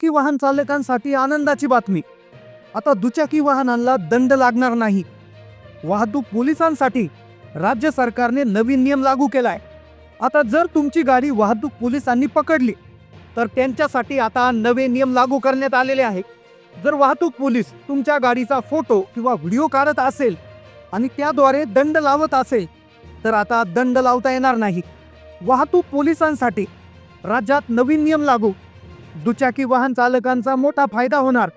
दुचाकी वाहन चालकांसाठी आनंदाची बातमी. आता दुचाकी वाहनांना दंड लागणार नाही. वाहतूक पोलिसांसाठी राज्य सरकारने नवीन नियम लागू केलाय. आता जर तुमची गाडी वाहतूक पोलिसांनी पकडली तर त्यांच्यासाठी आता नवे नियम लागू करण्यात आलेले आहे जर वाहतूक पोलीस तुमच्या गाडीचा फोटो किंवा व्हिडिओ काढत असेल आणि त्याद्वारे दंड लावत असेल तर आता दंड लावता येणार नाही. वाहतूक पोलिसांसाठी राज्यात नवीन नियम लागू दुचाकी वाहन चालकांचा मोठा फायदा होणार.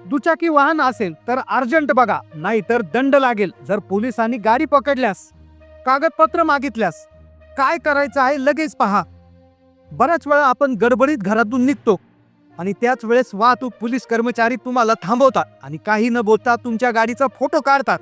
दुचाकी वाहन असेल तर अर्जंट बघा नाहीतर दंड लागेल जर पोलिसांनी गाडी पकडल्यास. कागदपत्र मागितल्यास. काय करायचं आहे लगेच पहा. बऱ्याच वेळा आपण गडबडीत घरातून निघतो आणि त्याच वेळेस वाहतूक पोलीस कर्मचारी तुम्हाला थांबवतात आणि काही न बोलता तुमच्या गाडीचा फोटो काढतात.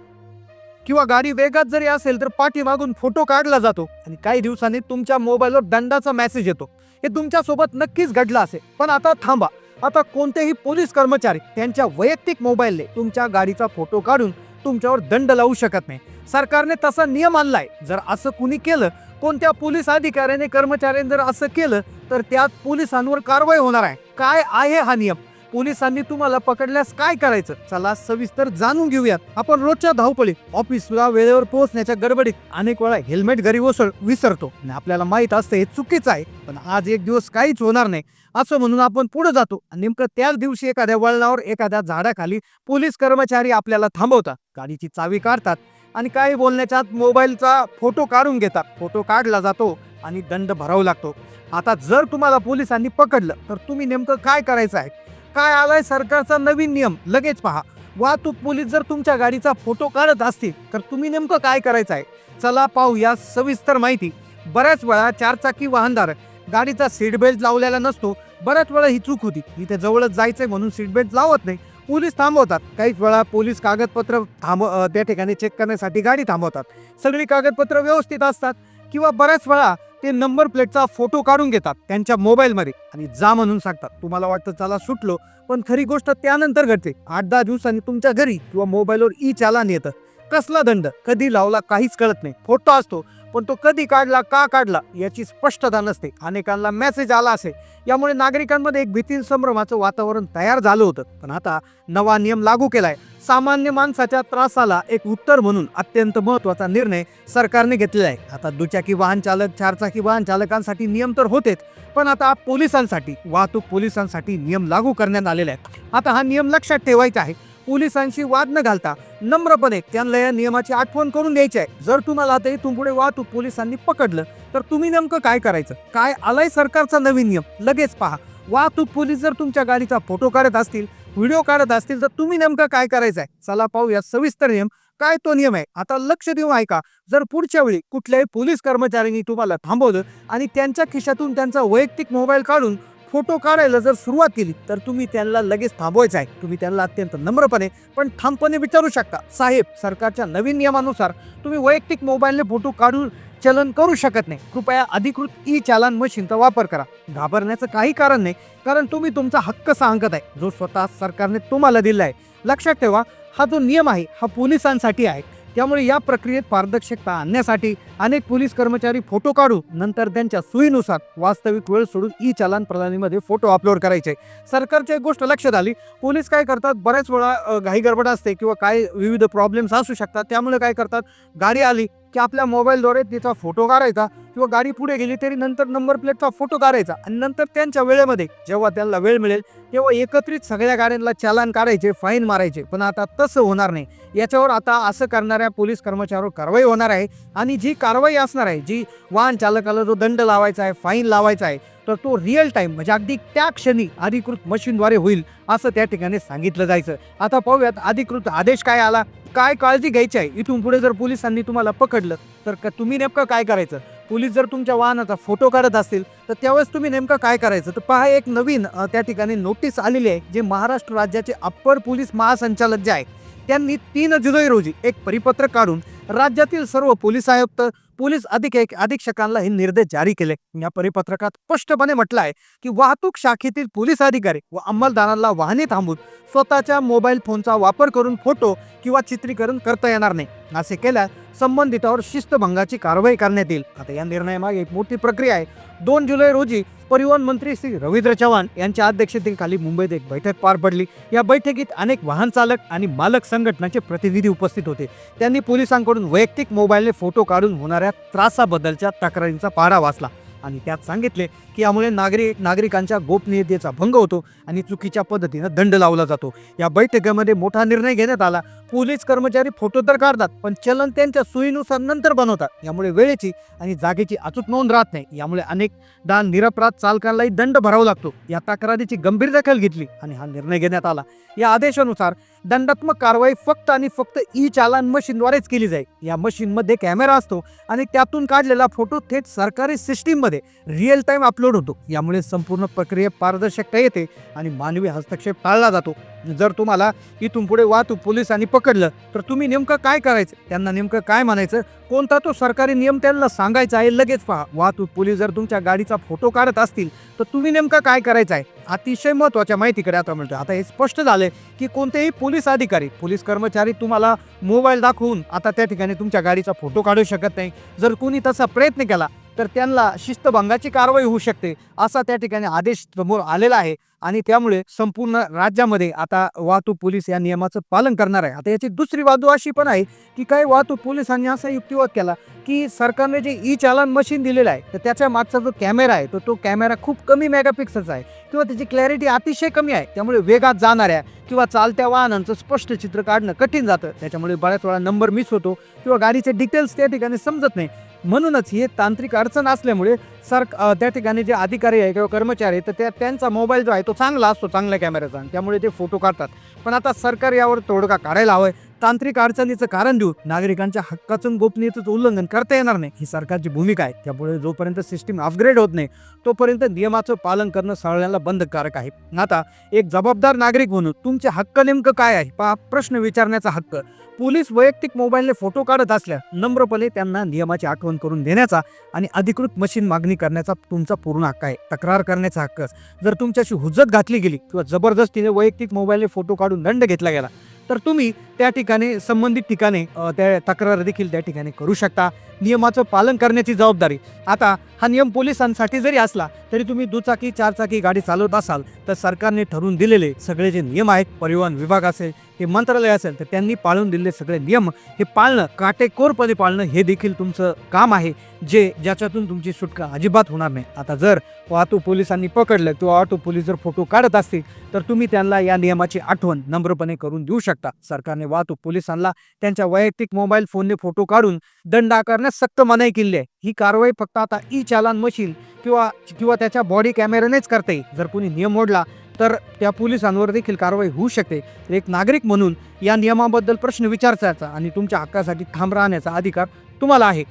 किंवा गाडी वेगात जरी असेल तर पाठीमागून फोटो काढला जातो आणि काही दिवसांनी तुमच्या मोबाईलवर दंडाचा मेसेज येतो. हे तुमच्यासोबत नक्कीच घडलं असेल. पण आता थांबा. आता कोणतेही पोलीस कर्मचारी त्यांच्या वैयक्तिक मोबाईलने तुमच्या गाडीचा फोटो काढून तुमच्यावर दंड लावू शकत नाही. सरकारने तसा नियम आणलाय. जर असं कुणी केलं कोणत्या पोलीस अधिकाऱ्याने कर्मचाऱ्याने जर असं केलं तर त्यात पोलिसांवर कारवाई होणार आहे. काय आहे हा नियम? पोलिसांनी तुम्हाला पकडल्यास काय करायचं? चला सविस्तर जाणून घेऊयात. आपण रोजच्या धावपळीत ऑफिसला वेळेवर पोहोचण्याच्या गडबडीत अनेक वेळा हेल्मेट घरी ओसळ विसरतो. आणि आपल्याला माहीत असतं हे चुकीचं आहे पण आज एक दिवस काहीच होणार नाही. असं म्हणून आपण पुढे जातो आणि नेमकं त्याच दिवशी एखाद्या वळणावर एखाद्या झाडाखाली पोलीस कर्मचारी आपल्याला थांबवतात. गाडीची चावी काढतात आणि काही बोलण्याच्या आत मोबाईलचा फोटो काढून घेतात. फोटो काढला जातो आणि दंड भरावा लागतो. आता जर तुम्हाला पोलिसांनी पकडलं तर तुम्ही नेमकं काय करायचं आहे? काय आलाय सरकारचा नवीन नियम? लगेच पहा. वाहतूक पोलीस जर तुमच्या गाडीचा फोटो काढत असतील तर तुम्ही नेमकं काय करायचं आहे? चला पाहूया सविस्तर माहिती. बऱ्याच वेळा चारचाकी वाहनधारक गाडीचा सीट बेल्ट लावलेला नसतो. बऱ्याच वेळा ही चूक होती. इथे जवळच जायचंय म्हणून सीट बेल्ट लावत नाही. पोलीस थांबवतात. काहीच वेळा पोलीस कागदपत्र थांब त्या ठिकाणी चेक करण्यासाठी गाडी थांबवतात. सगळी कागदपत्र व्यवस्थित असतात. किंवा बऱ्याच वेळा ते नंबर प्लेटचा फोटो काढून घेतात त्यांच्या मोबाईलमध्ये आणि जा म्हणून सांगतात. तुम्हाला वाटतं चला सुटलो पण खरी गोष्ट त्यानंतर घडते. आठ दहा दिवसांनी तुमच्या घरी किंवा मोबाईलवर ई चालान येतं. कसला दंड? कधी लावला काहीच कळत नाही. फोटो असतो पण तो कधी काढला का काढला याची स्पष्टता नसते. अनेकांना मेसेज आला असेल यामुळे नागरिकांमध्ये एक भीती संभ्रमाचं वातावरण तयार झालं होतं. पण आता नवा नियम लागू केलाय. सामान्य माणसाच्या त्रासाला एक उत्तर म्हणून अत्यंत महत्त्वाचा निर्णय सरकारने घेतलेला आहे. आता दुचाकी वाहन चालक चारचाकी वाहन चालकांसाठी नियम तर होतेच पण आता पोलिसांसाठी वाहतूक पोलिसांसाठी नियम लागू करण्यात आलेले आहेत. आता हा नियम लक्षात ठेवायचा आहे. पोलिसांशी वाद न घालता नम्रपणे त्यांना या नियमाची आठवण करून द्यायची आहे जर तुम्हाला आता इथून पुढे वाहतूक पोलिसांनी पकडलं तर तुम्ही नेमकं काय करायचं? काय आलाय सरकारचा नवीन नियम? लगेच पहा. वाहतूक पोलीस जर तुमच्या गाडीचा फोटो काढत असतील व्हिडिओ काढत असतील तर तुम्ही नेमकं काय करायचं आहे चला पाहूया सविस्तर नियम. काय तो नियम आहे? आता लक्ष देऊन ऐका. जर पुढच्या वेळी कुठल्याही पोलीस कर्मचाऱ्यांनी तुम्हाला थांबवलं आणि त्यांच्या खिशातून त्यांचा वैयक्तिक मोबाईल काढून फोटो काढायला जर सुरुवात केली तर तुम्ही त्यांना लगेच थांबवायचं आहे तुम्ही त्यांना अत्यंत नम्रपणे पण ठामपणे विचारू शकता. साहेब सरकारच्या नवीन नियमानुसार तुम्ही वैयक्तिक मोबाईलने फोटो काढून चलन करू शकत नाही. कृपया अधिकृत ई चालन मशीनचा वापर करा. घाबरण्याचं काही कारण नाही कारण तुम्ही तुमचा हक्क सांगत आहे जो स्वतः सरकारने तुम्हाला दिला आहे लक्षात ठेवा हा जो नियम आहे हा पोलिसांसाठी आहे. त्यामुळे या प्रक्रियेत पारदर्शकता आणण्यासाठी अनेक पोलीस कर्मचारी फोटो काढू नंतर त्यांच्या सोयीनुसार वास्तविक वेळ सोडून ई चालान प्रणालीमध्ये फोटो अपलोड करायचे. सरकारची एक गोष्ट लक्षात आली. पोलीस काय करतात? बऱ्याच वेळा घाई गडबड असते किंवा काय विविध प्रॉब्लेम्स असू शकतात. त्यामुळे काय करतात? गाडी आली की आपल्या मोबाईलद्वारे तिचा फोटो काढायचा किंवा गाडी पुढे गेली तरी नंतर नंबर प्लेटचा फोटो काढायचा. आणि नंतर त्यांच्या वेळेमध्ये जेव्हा त्यांना वेळ मिळेल तेव्हा एकत्रित सगळ्या गाड्यांना चालान काढायचे फाईन मारायचे. पण आता तसं होणार नाही. याच्यावर आता असं करणाऱ्या पोलीस कर्मचाऱ्यावर कारवाई होणार आहे. आणि जी कारवाई असणार आहे जी वाहन चालकाला जो दंड लावायचा आहे फाईन लावायचा आहे तर तो रिअल टाईम म्हणजे अगदी त्या क्षणी अधिकृत मशीनद्वारे होईल असं त्या ठिकाणी सांगितलं जायचं. आता पाहूयात अधिकृत आदेश काय आला? काय काळजी घ्यायची आहे? इथून पुढे जर पोलिसांनी तुम्हाला पकडलं तर तुम्ही नेमकं काय करायचं? पोलीस जर तुमच्या वाहनाचा फोटो काढत असतील तर त्यावेळेस तुम्ही नेमकं काय करायचं? तर पहा एक नवीन त्या ठिकाणी नोटीस आलेली आहे जे महाराष्ट्र राज्याचे अप्पर पोलीस महासंचालक जे आहे त्यांनी तीन जुलै रोजी एक परिपत्रक काढून राज्यातील सर्व पोलीस आयुक्त पोलीस अधिक अधीक्षकांना हे निर्देश जारी केले. या परिपत्रकात स्पष्टपणे म्हटलं आहे की वाहतूक शाखेतील पोलीस अधिकारी व अंमलदारांना वाहने थांबून स्वतःच्या मोबाईल फोनचा वापर करून फोटो किंवा चित्रीकरण करता येणार नाही. असे केल्यास संबंधितावर शिस्तभंगाची कारवाई करण्यात येईल. आता या निर्णयामागे एक मोठी प्रक्रिया आहे. दोन जुलै रोजी परिवहन मंत्री श्री रवींद्र चव्हाण यांच्या अध्यक्षतेखाली मुंबईत एक बैठक पार पडली. या बैठकीत अनेक वाहन चालक आणि मालक संघटनाचे प्रतिनिधी उपस्थित होते. त्यांनी पोलिसांकडून वैयक्तिक मोबाईलने फोटो काढून होणाऱ्या त्रासाबद्दलच्या तक्रारींचा पारा वाचला. आणि त्यात सांगितले की यामुळे नागरिक नागरिकांच्या गोपनीयतेचा भंग होतो आणि चुकीच्या पद्धतीनं दंड लावला जातो. या बैठकीमध्ये मोठा निर्णय घेण्यात आला. पोलीस कर्मचारी फोटो तर काढतात पण चलन त्यांच्या सोयीनुसार नंतर बनवतात. यामुळे वेळेची आणि जागेची अचूक नोंद राहत नाही. यामुळे अनेकदा निरपराध चालकांनाही दंड भरावा लागतो. या तक्रारीची गंभीर दखल घेतली आणि हा निर्णय घेण्यात आला. या आदेशानुसार दंडात्मक कारवाई फक्त आणि फक्त ई चालान मशीनद्वारेच केली जाईल. या मशीनमध्ये कॅमेरा असतो आणि त्यातून काढलेला फोटो थेट सरकारी सिस्टीममध्ये रिअल टाइम अपलोड होतो. यामुळे संपूर्ण प्रक्रिया पारदर्शकता येते आणि मानवी हस्तक्षेप टाळला जातो. जर तुम्हाला इथून पुढे वाहतूक पोलिसांनी पकडलं तर तुम्ही नेमकं काय करायचं? त्यांना नेमकं काय म्हणायचं? कोणता तो सरकारी नियम त्यांना सांगायचा आहे? लगेच पहा. वाहतूक पोलीस जर तुमच्या गाडीचा फोटो काढत असतील तर तुम्ही नेमकं काय करायचं आहे? अतिशय महत्त्वाच्या माहितीकडे आता म्हणतो आता हे स्पष्ट झालंय की कोणतेही पोलीस अधिकारी पोलीस कर्मचारी तुम्हाला मोबाईल दाखवून आता त्या ठिकाणी तुमच्या गाडीचा फोटो काढू शकत नाही. जर कोणी तसा प्रयत्न केला तर त्यांना शिस्तभंगाची कारवाई होऊ शकते असा त्या ठिकाणी आदेश समोर आलेला आहे. आणि त्यामुळे संपूर्ण राज्यामध्ये आता वाहतूक पोलीस या नियमाचं पालन करणार आहे. आता याची दुसरी बाजू अशी पण आहे की काही वाहतूक पोलिसांनी असा युक्तिवाद केला की सरकारने जे ई चालन मशीन दिलेलं आहे तर त्याच्या मागचा जो कॅमेरा आहे तर तो कॅमेरा खूप कमी मेगापिक्सलचा आहे. किंवा त्याची क्लॅरिटी अतिशय कमी आहे. त्यामुळे वेगात जाणाऱ्या किंवा चालत्या वाहनांचं स्पष्ट चित्र काढणं कठीण जातं. त्याच्यामुळे बऱ्याच वेळा नंबर मिस होतो. किंवा गाडीचे डिटेल्स त्या ठिकाणी समजत नाही. म्हणूनच ही तांत्रिक अडचण असल्यामुळे सर त्या ठिकाणी जे अधिकारी आहे किंवा कर्मचारी आहे तर त्या त्यांचा मोबाईल जो आहे तो चांगला असतो चांगल्या कॅमेऱ्याचा. आणि त्यामुळे ते फोटो काढतात. पण आता सरकार यावर तोडगा काढायला हवंय. तांत्रिक अडचणीचं कारण देऊन नागरिकांच्या हक्काचं गोपनीयतेचं उल्लंघन करता येणार नाही. ही सरकारची भूमिका आहे. त्यामुळे जोपर्यंत सिस्टीम अपग्रेड होत नाही तोपर्यंत नियमाचं पालन करणं सळण्याला बंधकारक आहे. आता एक जबाबदार नागरिक म्हणून तुमचे हक्क नेमकं काय आहे? पहा प्रश्न विचारण्याचा हक्क. पोलीस वैयक्तिक मोबाईलने फोटो काढत असल्या नम्रपणे त्यांना नियमाची आठवण करून देण्याचा आणि अधिकृत मशीन मागणी करण्याचा तुमचा पूर्ण हक्क आहे. तक्रार करण्याचा हक्क. जर तुमच्याशी हुज्जत घातली गेली किंवा जबरदस्तीने वैयक्तिक मोबाईलने फोटो काढून दंड घेतला गेला तर तुम्ही त्या ठिकाणी संबंधित ठिकाणी त्या तक्रार देखील त्या ठिकाणी करू शकता. नियमाचं पालन करण्याची जबाबदारी. आता हा नियम पोलिसांसाठी जरी असला तरी तुम्ही दुचाकी चारचाकी गाडी चालवत असाल तर सरकारने ठरवून दिलेले सगळे जे नियम आहेत परिवहन विभाग असेल ते मंत्रालय असेल तर त्यांनी पाळून दिलेले सगळे नियम हे पाळणं काटेकोरपणे पाळणं हे देखील तुमचं काम आहे जे ज्याच्यातून तुमची सुटका अजिबात होणार नाही. आता जर वाहतूक पोलिसांनी पकडलं किंवा ऑटो पोलीस जर फोटो काढत असतील तर तुम्ही त्यांना या नियमाची आठवण नम्रपणे करून देऊ शकता. सरकारने वाहतूक पोलिसांना त्यांच्या वैयक्तिक मोबाईल फोनने फोटो काढून दंड आकारण्यास सक्त मनाई केली आहे. ही कारवाई फक्त आता ई चालान मशीन किंवा किंवा त्याच्या बॉडी कॅमेऱ्यानेच करता. येईल जर कोणी नियम मोडला तर त्या पोलिसांवर देखील कारवाई होऊ शकते. एक नागरिक म्हणून या नियमाबद्दल प्रश्न विचारायचा आणि तुमच्या हक्कासाठी ठाम राहण्याचा अधिकार तुम्हाला आहे.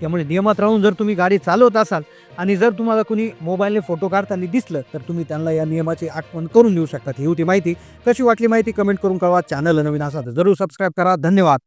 त्यामुळे नियमात राहून जर तुम्ही गाडी चालवत असाल आणि जर तुम्हाला कुणी मोबाईलने फोटो काढताना दिसलं तर तुम्ही त्यांना या नियमाची आठवण करून देऊ शकतात ही होती माहिती. कशी वाटली माहिती कमेंट करून कळवा. चॅनल नवीन असा तर जरूर सबस्क्राईब करा. धन्यवाद.